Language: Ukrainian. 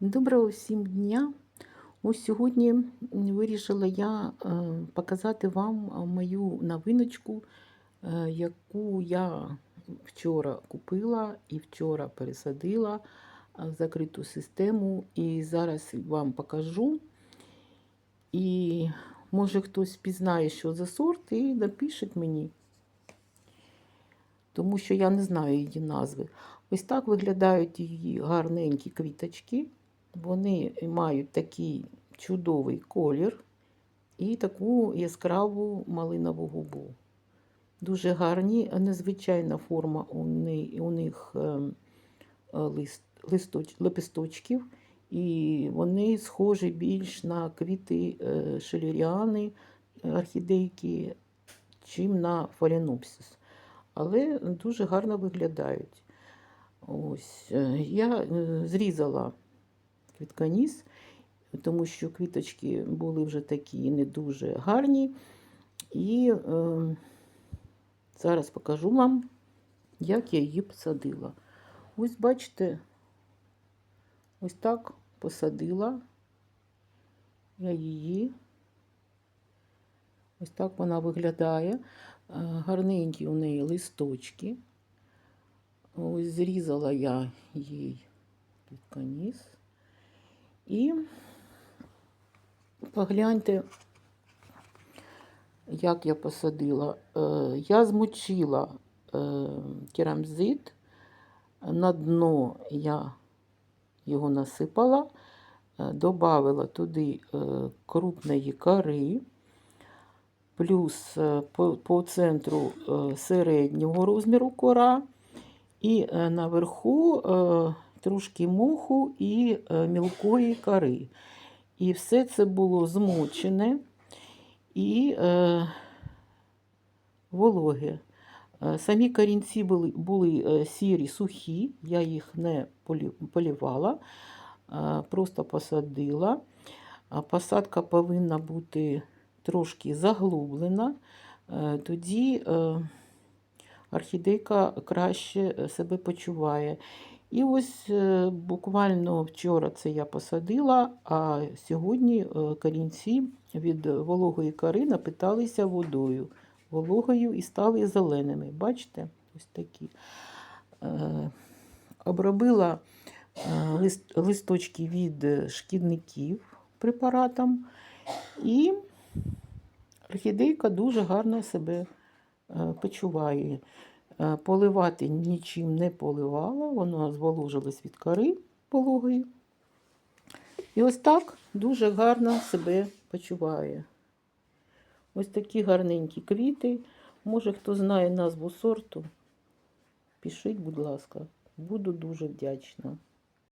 Доброго всім дня! Ось сьогодні вирішила я е, показати вам е, мою новиночку, е, яку я вчора купила і вчора пересадила в закриту систему. І зараз вам покажу. І може хтось пізнає, що за сорт, і напише мені. Тому що я не знаю її назви. Ось так виглядають її гарненькі квіточки. Вони мають такий чудовий колір і таку яскраву малинову губу. Дуже гарні, незвичайна форма у них, у них е, лист, листоч, лепесточків, і вони схожі більш на квіти е, шеліріани, орхідейки, чим на фалінопсис. Але дуже гарно виглядають. Ось, е, Я е, зрізала квітканіс, тому що квіточки були вже такі не дуже гарні. І е, зараз покажу вам, як я її посадила. Ось бачите, ось так посадила я її. Ось так вона виглядає. Гарненькі у неї листочки. Ось зрізала я їй квітканіс. І погляньте, як я посадила. Я змочила керамзит, на дно я його насипала, додавила туди крупної кори, плюс по, по центру середнього розміру кора, і наверху трошки моху і мілкої кори. І все це було змочене і е, вологе. Самі корінці були були сірі, сухі, я їх не полівала, просто посадила. Посадка повинна бути трошки заглублена, тоді орхідейка краще себе почуває. І ось буквально вчора це я посадила, а сьогодні корінці від вологої кори напиталися водою, вологою і стали зеленими. Бачите, ось такі. Обробила листочки від шкідників препаратом, і орхідейка дуже гарно себе почуває. Поливати нічим не поливала, воно зволожилось від кори пологої. І ось так дуже гарно себе почуває. Ось такі гарненькі квіти. Може, хто знає назву сорту, пишіть, будь ласка, буду дуже вдячна.